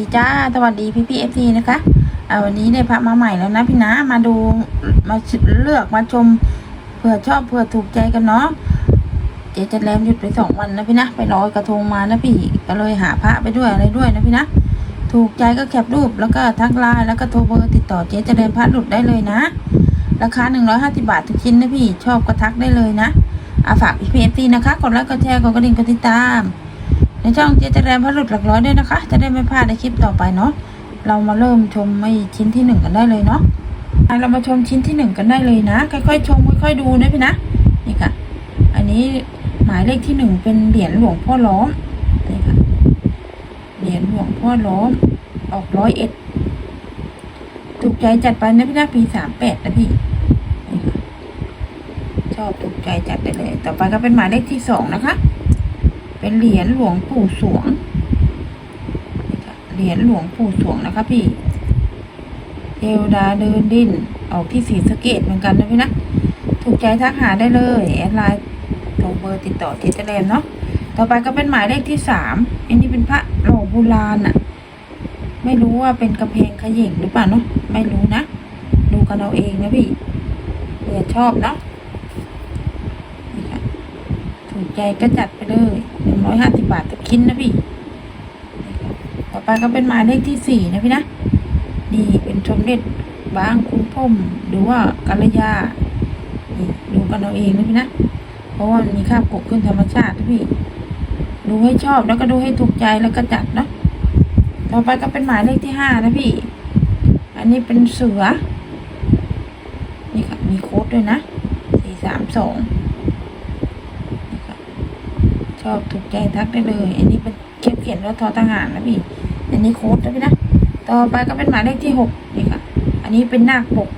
ดีจ้าสวัสดีพี่พี่เอฟซีนะคะอ่าวันนี้ได้พระมาใหม่แล้วนะพี่นะมาดูมาเลือกมาชมเผื่อชอบเผื่อถูกใจกันเนาะเจ๊จะแรมหยุดไปสองวันนะพี่นะไปลอยกระทงมานะพี่ก็เลยหาพระไปด้วยอะไรด้วยนะพี่นะถูกใจก็แคปรูปแล้วก็ทักไลน์แล้วก็โทรเบอร์ติดต่อเจ๊จะแรมพระหลุดได้เลยนะ ราคาหนึ่งร้อยห้าสิบาททุกชิ้นนะพี่ชอบก็ทักได้เลยนะอาฝากพี่พีเอฟซีนะคะกดไลค์กดแชร์กดกระดิ่งกดติดตาม ในช่องเจ๊จแรมพระหลุดหลักร้อยด้วยนะคะ จะได้ไม่พลาดในคลิปต่อไปเนาะเรามาเริ่มชมไอ้ชิ้นที่หนึ่งกันได้เลยเนาะเรามาชมชิ้นที่หนึ่งกันได้เลยนะค่อยๆชมค่อยๆดูนะพี่นะนี่ค่ะ อันนี้หมายเลขที่หนึ่งเป็นเหรียญหลวงพ่อล้อมนี่ค่ะเหรียญหลวงพ่อล้อมออกร้อยเอ็ดถูกใจจัดไปนะพี่นะปีสามแปดนะพี่นี่ค่ะชอบถูกใจจัดได้เลย ต่อไปก็เป็นหมายเลขที่สองนะคะ เป็นเหรียญหลวงปู่สวง เหรียญหลวงปู่สวงนะคะพี่เทวดาเดินดินออกที่สีสเกตเหมือนกันนะพี่นะ ถูกใจทักหาได้เลยแอดไลน์โทรเบอร์ติดต่อเจเจแรมเนาะต่อไปก็เป็นหมายเลขที่สามอันนี้เป็นพระหลโบราณอะไม่รู้ว่าเป็นกระเพงขยิ่งหรือเปล่าเนาะไม่รู้นะ ดูกันเอาเองนะพี่เผื่อชอบเนาะ ถูกใจก็จัดไปเลยหนึ่งร้อยห้าสิบบาทต่อชิ้นนะพี่ ต่อไปก็เป็นหมายเลขที่สี่นะพี่นะนี่เป็นสมเด็จบางคุณพ่มหรือว่ากัลยาดูกันเอาเองนะพี่นะ เพราะว่ามันมีคราบกบขึ้นธรรมชาติพี่ ดูให้ชอบแล้วก็ดูให้ถูกใจแล้วก็จัดเนาะ ต่อไปก็เป็นหมายเลขที่ห้านะพี่ อันนี้เป็นเสือ นี่ค่ะ มีโค้ดด้วยนะสี่สามสอง ชอบถูกใจทักได้เลย อันนี้เป็นเขียนเขียนว่าทอทหารนะพี่ อันนี้โค้ดนะพี่นะ ต่อไปก็เป็นหมายเลขที่หกนี่ค่ะ อันนี้เป็นหน้าปก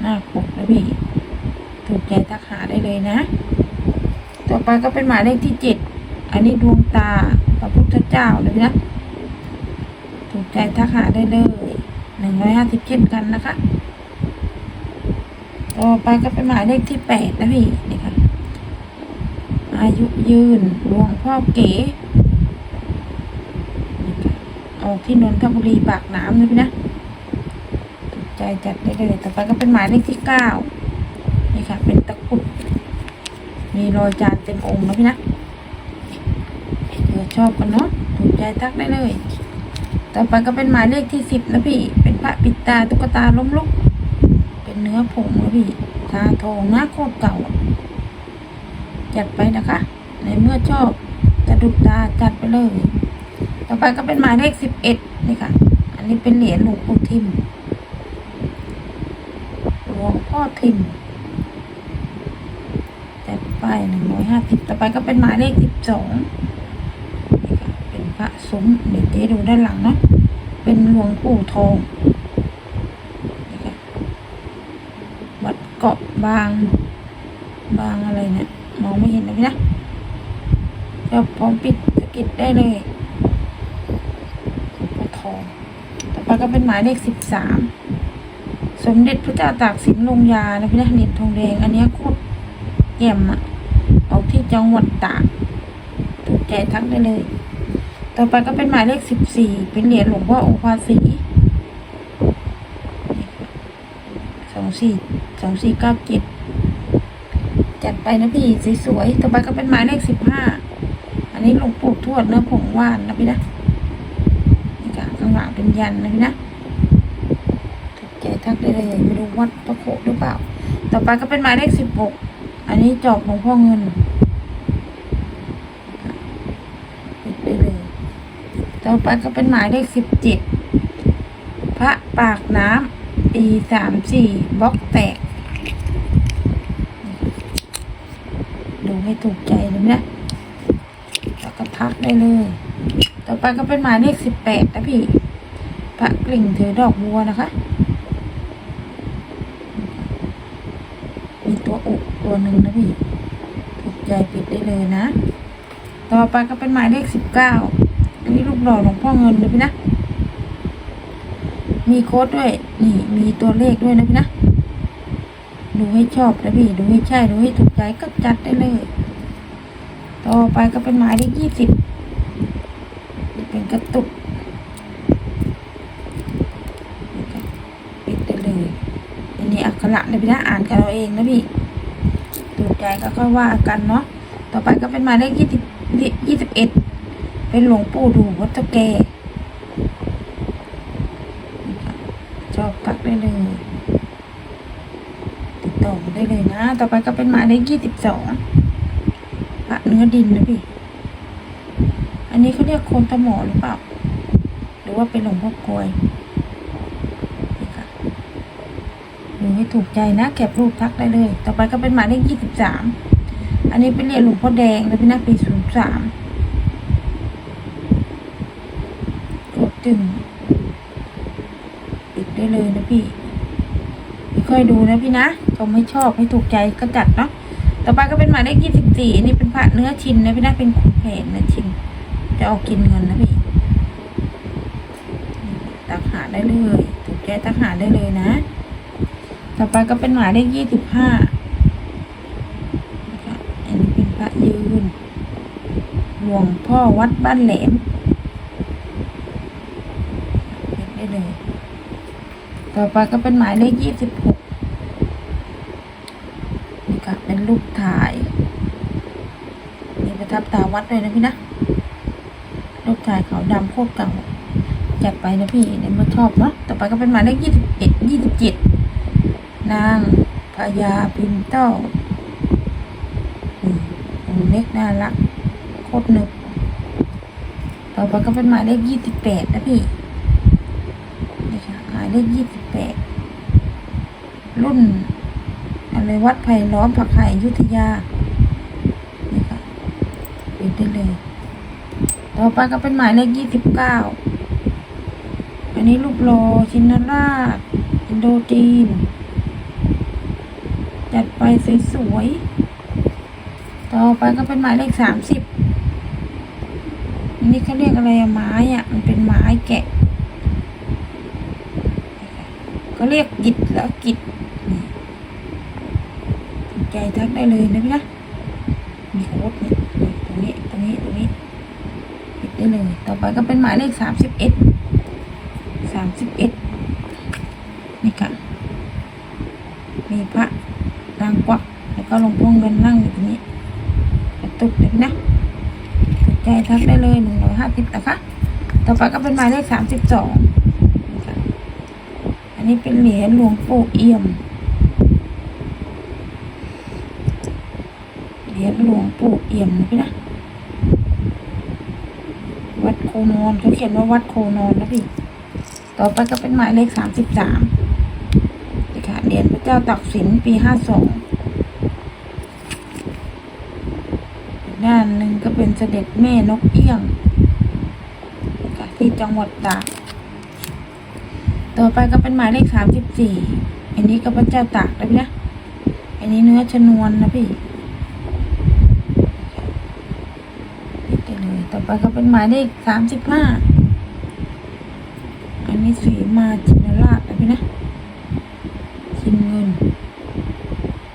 หน้าปกนะพี่ ถูกใจทักหาได้เลยนะ ต่อไปก็เป็นหมายเลขที่เจ็ด อันนี้ดวงตาพระพุทธเจ้าเลยนะ ถูกใจทักหาได้เลยหนึ่งร้อยห้าสิบเช่นกันนะคะ ต่อไปก็เป็นหมายเลขที่แปดนะพี่ อายุยืนหลวงพ่อเก๋ออกที่นนทบุรีปากน้ำนะพี่นะถูกใจจัดได้เลยต่อไปก็เป็นหมายเลขที่เก้านี่ค่ะ เป็นตะกุด มีรอยจานเต็มองค์นะพี่นะเผื่อชอบกันเนาะถูกใจทักได้เลย ต่อไปก็เป็นหมายเลขที่สิบนะพี่ เป็นพระปิดตาตุ๊กตาล้มลุก เป็นเนื้อผงนะพี่ตาทองหน้าโคตรเก่า จัดไปนะคะ ในเมื่อชอบจะดุดตาจัดไปเลย ต่อไปก็เป็นหมายเลขสิบเอ็ดนี่ค่ะ อันนี้เป็นเหรียญหลวงปู่ทิมหลวงพ่อทิมจัดไปหนึ่งร้อยห้าสิบต่อไปก็เป็นหมายเลขสิบสองนี่ค่ะ เป็นพระสมเดี๋ยวเจ๊ดูด้านหลังเนาะ เป็นหลวงปู่ทองนี่ค่ะวัดเกาะบาง บางอะไรเนี่ย มองไม่เห็นนะพี่นะก็พร้อมปิดสกิดได้เลยปทองต่อไปก็เป็นหมายเลขสิบสามสมเด็จพระเจ้าตากสินลงยานะพี่นะเหรียญทองแดง อันเนี้ยโคตรแย่มอะออกที่จังหวัดตากถูกใจทักได้เลย ต่อไปก็เป็นหมายเลขสิบสี่เป็นเหรียญหลวงพ่อองค์ภาษีสองสี่สองสี่เก้าเจ็ด จัดไปนะพี่สวยๆต่อไปก็เป็นหมายเลขสิบห้าอันนี้หลวงปู่ทวดเนื้อผงว่านนะพี่นะนี่ค่ะข้างหลังเป็นยันนะพี่นะถูกใจทักได้เลยไม่รู้วัดพระโคหรือเปล่า ต่อไปก็เป็นหมายเลขสิบหกอันนี้จอบหลวงพ่อเงินปิดไปเลย ต่อไปก็เป็นหมายเลขสิบเจ็ดพระปากน้ำปีสามสี่บล็อกแตก ดูให้ ถูกใจเลยนะแล้วก็ทักได้เลย ต่อไปก็เป็นหมายเลขสิบแปดนะพี่ พระกลิ่งถือดอกบัวนะคะมีตัวอุตัวหนึ่งนะพี่ ถูกใจปิดได้เลยนะ ต่อไปก็เป็นหมายเลขสิบเก้าอันนี้รูปหล่อหลวงพ่อเงินนะพี่นะ มีโค้ดด้วย นี่มีตัวเลขด้วยนะพี่นะ ดูให้ชอบนะพี่ ดูให้ใช่ ดูให้ถูกใจก็จัดได้เลย ต่อไปก็เป็นหมายเลขยี่สิบเป็นกระตุกปิดได้เลยอันนี้อักขระนะพี่นะอ่านกันเราเองนะพี่ถูกใจก็ค่อยว่ากันเนาะต่อไปก็เป็นหมายเลขยี่สิบยี่สิบเอ็ดเป็นหลวงปู่ดูวัดตะแกชอบทักได้เลยติดต่อได้เลยนะ ต่อไปก็เป็นหมายเลขยี่สิบสอง พระเนื้อดินนะพี่ อันนี้เขาเรียกโคนตะหมอหรือเปล่า หรือว่าเป็นหลวงพ่อกลวยนี่ค่ะดูให้ถูกใจนะแคปรูปทักได้เลย ต่อไปก็เป็นหมายเลขยี่สิบสาม อันนี้เป็นเหรียญหลวงพ่อแดงนะพี่นะปีศูนย์สามกดจึงปิดได้เลยนะพี่ค่อยดูนะพี่นะชมให้ชอบให้ถูกใจก็จัดเนาะ ต่อไปก็เป็นหมายเลขยี่สิบสี่นนี้เป็นพระเนื้อชินนะพี่นะเป็นขุนแผนนื้อชิน จะเอากินเงินนะพี่ตักหาได้เลยถูกใจตักหาได้เลยนะ ต่อไปก็เป็นหมายเลขยี่สิบห้าอันนี้เป็นพระยืนหลวงพ่อวัดบ้านแหลมได้เลย ต่อไปก็เป็นหมายเลขยี่สิบหกนี่ค่ะเป็นรูป ถ่ายมีประทับตาวัดเลยนะพี่นะรูปถ่ายขาวดำโคตรเก่าจัดไปนะพี่เนี่ยมาชอบเนาะต่อไปก็เป็นหมายเลขยี่สิบเอ็ดยี่สิบเจ็ดนางพญาพิมพ์เต้าอืมเล็กน่ารักโคตรนึกต่อไปก็เป็นหมายเลขยี่สิบแปดนะพี่นี่ค่ะหมายเลขยี่สิบแปดรุ่น อะไรวัดไผ่ล้อมผักไห่ยุทธยา นี่ค่ะปิดได้เลย ต่อไปก็เป็นหมายเลขยี่สิบเก้า อันนี้รูปโลชินราช อินโดจีน จัดไปสวยๆ ต่อไปก็เป็นหมายเลขสามสิบอันนี้เขาเรียกอะไรอะไม้อะมันเป็นไม้แกะ ก็เรียกกิดแล้วกิดนี่ สนใจทักได้เลยนะพี่นะมีโค้ดเนี่ยตรงนี้ตรงนี้ตรงนี้ปิดได้เลย ต่อไปก็เป็นหมายเลขสามสิบเอ็ดสามสิบเอ็ดนี่ค่ะมีพระนางกวักแล้วก็ลงพ่อเงินนั่งอยู่ตรงนี้กระตุกเลยนะถูกใจทักได้เลยหนึ่งร้อยห้าสิบนะคะ ต่อไปก็เป็นหมายเลขสามสิบสองอันนี้เป็นเหรียญหลวงปู่เอี่ยม เหรียญหลวงปู่เอี่ยมนะพี่นะวัดโคนอนเขาเขียนว่าวัดโคนอนนะพี่ ต่อไปก็เป็นหมายเลขสามสิบสามนี่ค่ะเหรียญพระเจ้าตักสินปีห้าสองด้านหนึ่งก็เป็นเสด็จแม่นกเอี้ยงที่จังหวัดตากต่อไปก็เป็นหมายเลขสามสิบสี่อันนี้ก็พระเจ้าตากนะพี่นะอันนี้เนื้อชนวนนะพี่ปิดได้เลย ต่อไปก็เป็นหมายเลขสามสิบห้าอันนี้สีมาจินราชนะพี่นะชินเงิน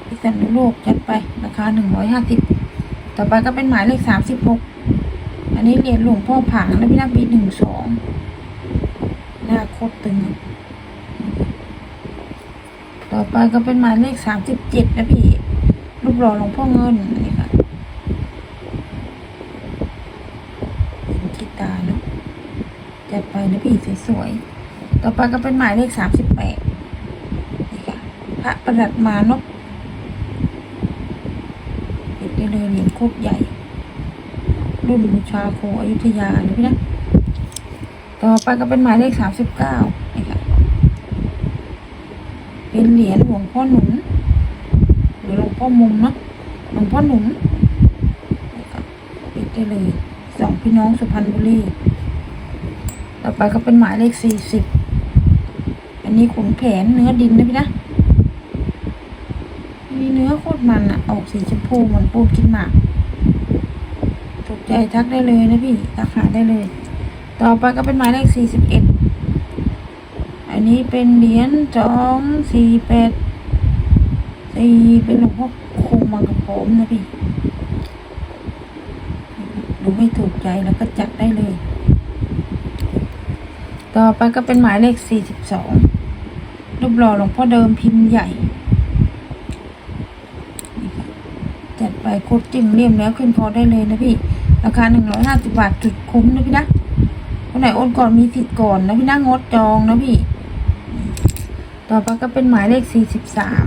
พิษณุโลกจัดไปราคาหนึ่งร้อยห้าสิบต่อไปก็เป็นหมายเลขสามสิบหกอันนี้เหรียญหลวงพ่อผางและพี่นักปีหนึ่งสองหน้าโคตรตึง ต่อไปก็เป็นหมายเลขสามสิบเจ็ดนะพี่รูปหล่อหลวงพ่อเงินคิดตาเนาะจัดไป นะพี่สวยๆ ต่อไปก็เป็นหมายเลขสามสิบแปดนี่ค่ะ พระประดับมานพปิดได้เลยเหรียญโคตรใหญ่ รุ่นบูชาโคอยุธยานะพี่นะ ต่อไปก็เป็นหมายเลขสามสิบเก้านี่ค่ะ เป็นเหรียญหลวงพ่อหนุน หรือหลวงพ่อมุมเนาะ หลวงพ่อหนุนนี่ค่ะปิดได้เลยสองพี่น้องสุพรรณบุรี ต่อไปก็เป็นหมายเลขสี่สิบ อันนี้ขุนแผนเนื้อดินนะพี่นะ มีเนื้อโคตรมันอะออกสีชมพูเหมือนปูนกินหมากถูกใจทักได้เลยนะพี่ทักหาได้เลย ต่อไปก็เป็นหมายเลขสี่สิบเอ็ด อันนี้เป็นเหรียญสองสี่แปดสี่เป็นหลวงพ่อคงมังกรผมนะพี่ ดูไม่ถูกใจแล้วก็จัดได้เลย ต่อไปก็เป็นหมายเลขสี่สิบสองรูปหล่อหลวงพ่อเดิมพิมพ์ใหญ่นี่ค่ะจัดไปโคตรจิ้มเลี่ยมแล้วขึ้นพอได้เลยนะพี่ ราคาหนึ่งร้อยห้าสิบาทจุดคุ้มนะพี่นะคนไหนโอนก่อนมีสิทธิ์ก่อนนะพี่นะงดจองนะพี่ ต่อไปก็เป็นหมายเลขสี่สิบสาม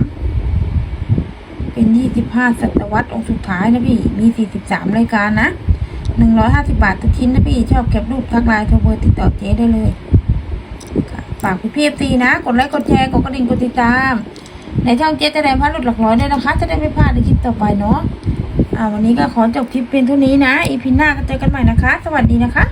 เป็นยี่สิบห้าศตวรรษองค์สุดท้ายนะพี่ มีสี่สิบสามรายการนะหนึ่งร้อยห้าสิบาททุกชิ้นนะพี่ ชอบเก็บรูปทักไลน์โทรเบอร์ติดต่อเจ๊ได้เลย ฝากพี่พีเอฟซีนะ กดไลค์กดแชร์กดกระดิ่งกดติดตาม ในช่องเจ๊จะได้พัดหลุดหลักร้อยด้วยนะคะ จะได้ไม่พลาดในคลิปต่อไปเนาะอ่าวันนี้ก็ขอจบคลิปเพียงเท่านี้นะอีพีหน้าก็เจอกันใหม่นะคะ สวัสดีนะคะ